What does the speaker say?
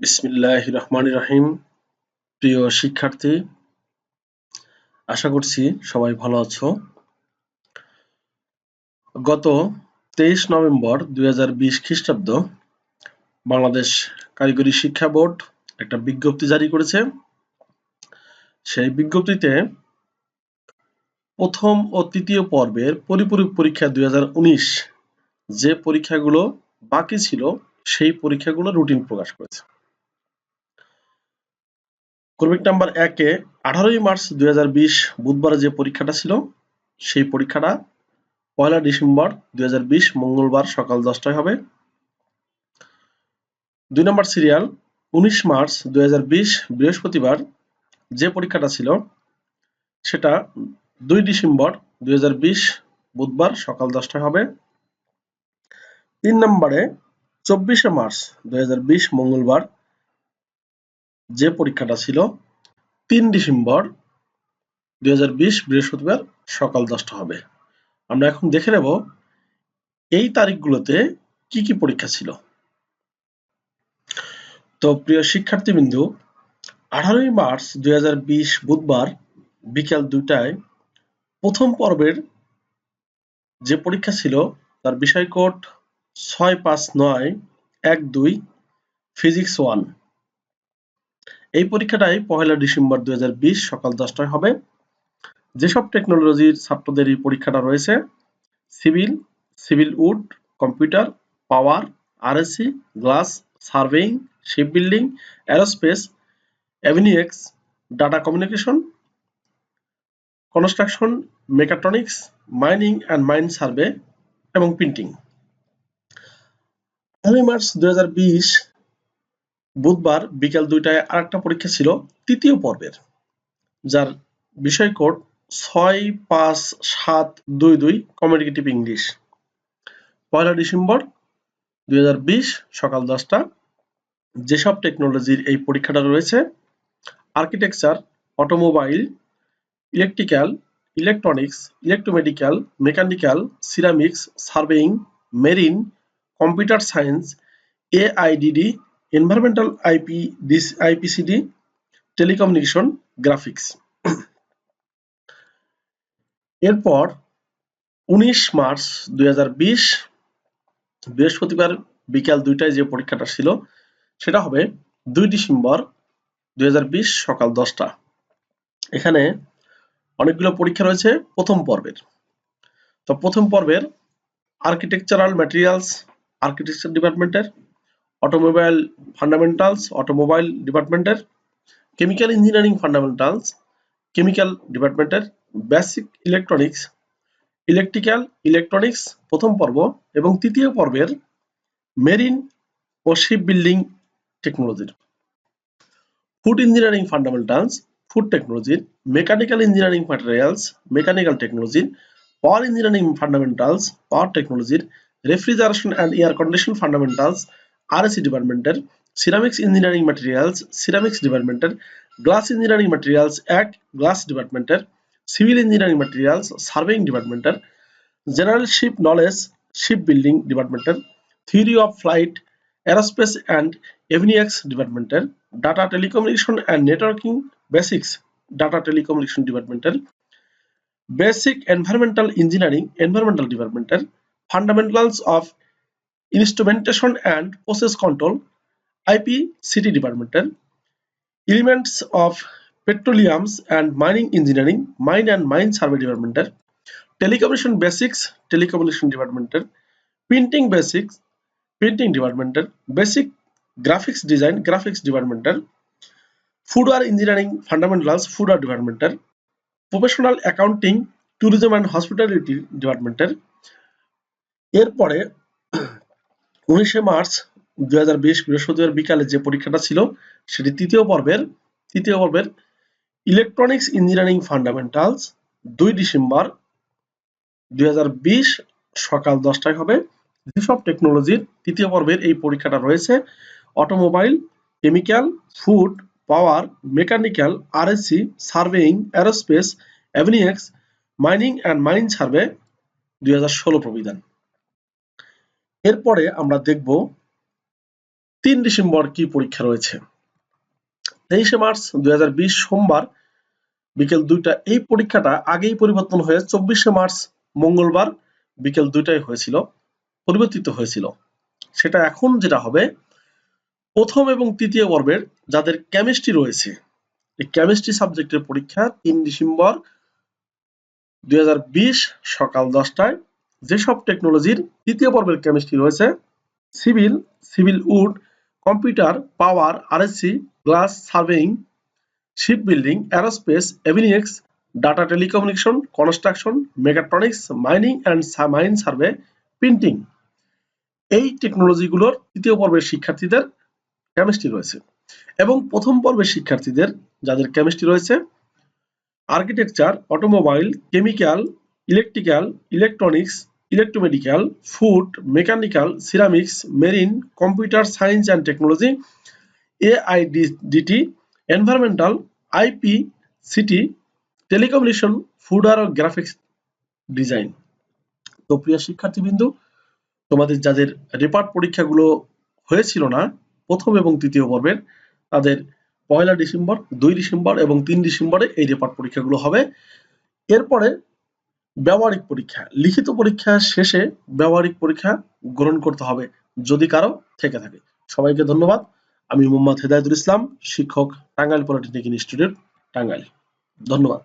বিসমিল্লাহ রহমান রাহিম প্রিয় শিক্ষার্থী, আশা করছি সবাই ভালো আছো। গত তেইশ নভেম্বর দুই খ্রিস্টাব্দ বাংলাদেশ কারিগরি শিক্ষা বোর্ড একটা বিজ্ঞপ্তি জারি করেছে। সেই বিজ্ঞপ্তিতে প্রথম ও তৃতীয় পর্বের পরিপূরক পরীক্ষা দুই হাজার উনিশ যে পরীক্ষাগুলো বাকি ছিল সেই পরীক্ষাগুলো রুটিন প্রকাশ করেছে। ক্রমিক নাম্বার একে আঠারোই মার্চ দুই বুধবার যে পরীক্ষাটা ছিল, সেই পরীক্ষাটা পয়লা ডিসেম্বর দুই মঙ্গলবার সকাল দশটায় হবে। দুই নম্বর সিরিয়াল উনিশ মার্চ দুই হাজার বিশ বৃহস্পতিবার যে পরীক্ষাটা ছিল, সেটা দুই ডিসেম্বর দুই হাজার বিশ বুধবার সকাল দশটায় হবে। তিন নম্বরে চব্বিশে মার্চ দুই হাজার বিশ মঙ্গলবার যে পরীক্ষাটা ছিল, তিন ডিসেম্বর দুই বৃহস্পতিবার সকাল দশটা হবে। আমরা এখন দেখে নেব এই তারিখগুলোতে কি কি পরীক্ষা ছিল। তো প্রিয় শিক্ষার্থীবৃন্দু, আঠারোই মার্চ দুই হাজার বিশ বুধবার বিকেল দুটায় প্রথম পর্বের যে পরীক্ষা ছিল, তার বিষয় কোড ছয় পাঁচ নয় এক দুই ফিজিক্স ওয়ান। এই পরীক্ষাটাই পহেলা ডিসেম্বর দু হাজার বিশ সকাল দশটায় হবে। যেসব টেকনোলজির ছাত্রদের এই পরীক্ষাটা রয়েছে, civil civil wood, computer, power RAC glass, surveying, ship building aerospace avionics data communication, construction, mechatronics, mining and mine survey এবং প্রিন্টিং। আগামী মার্চ দুই হাজার বিশ বুধবার বিকেল দুইটায় আরেকটা পরীক্ষা ছিল তৃতীয় পর্বের, যার বিষয় কোড ছয় পাঁচ সাত দুই দুই কমিউনিকেটিভ ইংলিশ। পয়লা ডিসেম্বর দু হাজার বিশ সকাল দশটা, যেসব টেকনোলজির এই পরীক্ষাটা রয়েছে, architecture, automobile, electrical, electronics, electromedical, mechanical, ceramics, surveying, marine computer science, AIDD, environmental IP IPCD, telecommunication, graphics. এরপর উনিশ মার্চ দুই বৃহস্পতিবার বিকাল দুইটায় যে পরীক্ষাটা ছিল, সেটা হবে দুই ডিসেম্বর দুই হাজার বিশ সকাল দশটা। এখানে অনেকগুলো পরীক্ষা রয়েছে, প্রথম পর্বের। তো প্রথম পর্বের আর্কিটেকচারাল ম্যাটেরিয়ালস আর্কিটেকচার ডিপার্টমেন্টের অটোমোবাইল ফান্ডামেন্টালস অটোমোবাইল ডিপার্টমেন্টের কেমিক্যাল ইঞ্জিনিয়ারিং ফান্ডামেন্টালস কেমিক্যাল ডিপার্টমেন্টের বেসিক ইলেকট্রনিক্স ইলেকট্রিক্যাল ইলেকট্রনিক্স প্রথম পর্ব এবং তৃতীয় পর্বের মেরিন ও শিপ বিল্ডিং টেকনোলজির ফুড ইঞ্জিনিয়ারিং ফান্ডামেন্টালস ফুড টেকনোলজির মেকানিক্যাল ইঞ্জিনিয়ারিং ম্যাটেরিয়ালস মেকানিক্যাল টেকনোলজির পাওয়ার ইঞ্জিনিয়ারিং ফান্ডামেন্টালস পাওয়ার টেকনোলজির refrigeration and air condition fundamentals RAC ডিপার্টমেন্টের সিরামিক্স ইঞ্জিনিয়ারিং ম্যাটেরিয়ালস সিরামিক্স ডিপার্টমেন্টের গ্লাস ইঞ্জিনিয়ারিং ম্যাটেরিয়ালস এক গ্লাস ডিপার্টমেন্টের সিভিল ইঞ্জিনিয়ারিং ম্যাটেরিয়ালস সার্ভেইং ডিপার্টমেন্টের general ship knowledge ship building ডিপার্টমেন্টের theory of flight aerospace and avionics ডিপার্টমেন্টের data telecommunication and networking basics data telecommunication ডিপার্টমেন্টের basic environmental engineering environmental ডিপার্টমেন্টের Fundamentals of Instrumentation and Process Control IP city Departmental Elements of Petroleums and Mining Engineering Mine and Mine Survey Departmental Telecommunication Basics Telecommunication Departmental Printing Basics Printing Departmental Basic Graphics Design Graphics Departmental Foodware Engineering Fundamentals Foodware Departmental Professional Accounting Tourism and Hospitality Departmental এরপরে উনিশে March দুই হাজার বিশ বিকালে যে পরীক্ষাটা ছিল, সেটি তৃতীয় পর্বের তৃতীয় পর্বের ইলেকট্রনিক্স ইঞ্জিনিয়ারিং ফান্ডামেন্টালস দুই ডিসেম্বর দু হাজার বিশ সকাল দশটায় হবে। যেসব টেকনোলজির তৃতীয় পর্বের এই পরীক্ষাটা রয়েছে। Automobile chemical food power mechanical RSC surveying aerospace avionics mining and mine survey দুই হাজার ষোলো প্রবিধান। এরপরে আমরা দেখব তিন ডিসেম্বর কি পরীক্ষা রয়েছে। তেইশে মার্চ দুই হাজার বিশ সোমবার বিকেল দুইটা, এই পরীক্ষাটা আগেই পরিবর্তন হয়ে চব্বিশে মার্চ মঙ্গলবার বিকেল দুইটায় হয়েছিল, পরিবর্তিত হয়েছিল। সেটা এখন যেটা হবে, প্রথম এবং তৃতীয় পর্বের যাদের কেমিস্ট্রি রয়েছে, এই কেমিস্ট্রি সাবজেক্টের পরীক্ষা তিন ডিসেম্বর দুই হাজার বিশ সকাল দশটায় যেসব টেকনোলজির তৃতীয় পর্বের কেমিস্ট্রি রয়েছে civil civil wood computer power RSC glass surveying ship building aerospace avionics data telecommunication construction mechatronics mining and mine survey printing এই টেকনোলজিগুলোর তৃতীয় পর্বের শিক্ষার্থীদের কেমিস্ট্রি রয়েছে এবং প্রথম পর্বের শিক্ষার্থীদের যাদের কেমিস্ট্রি রয়েছে architecture automobile chemical electrical electronics electromedical food mechanical ceramics marine computer science and technology AIDT environmental IP CT telecommunication food R graphics design তো প্রিয় শিক্ষার্থীবৃন্দ, তোমাদের যাদের রেপার্ট পরীক্ষাগুলো হয়েছিল না, প্রথম এবং তৃতীয় পর্বের, তাদের পয়লা ডিসেম্বর, দুই ডিসেম্বর এবং তিন ডিসেম্বরে এই রেপার্ট পরীক্ষাগুলো হবে। এরপরে ব্যবহারিক পরীক্ষা, লিখিত পরীক্ষা শেষে ব্যবহারিক পরীক্ষা গ্রহণ করতে হবে যদি কারও থেকে থাকে। সবাইকে ধন্যবাদ। আমি মোহাম্মদ হেদায়তুল ইসলাম, শিক্ষক, টাঙ্গাইল পলিটেকনিক ইনস্টিটিউট, টাঙ্গাইল। ধন্যবাদ।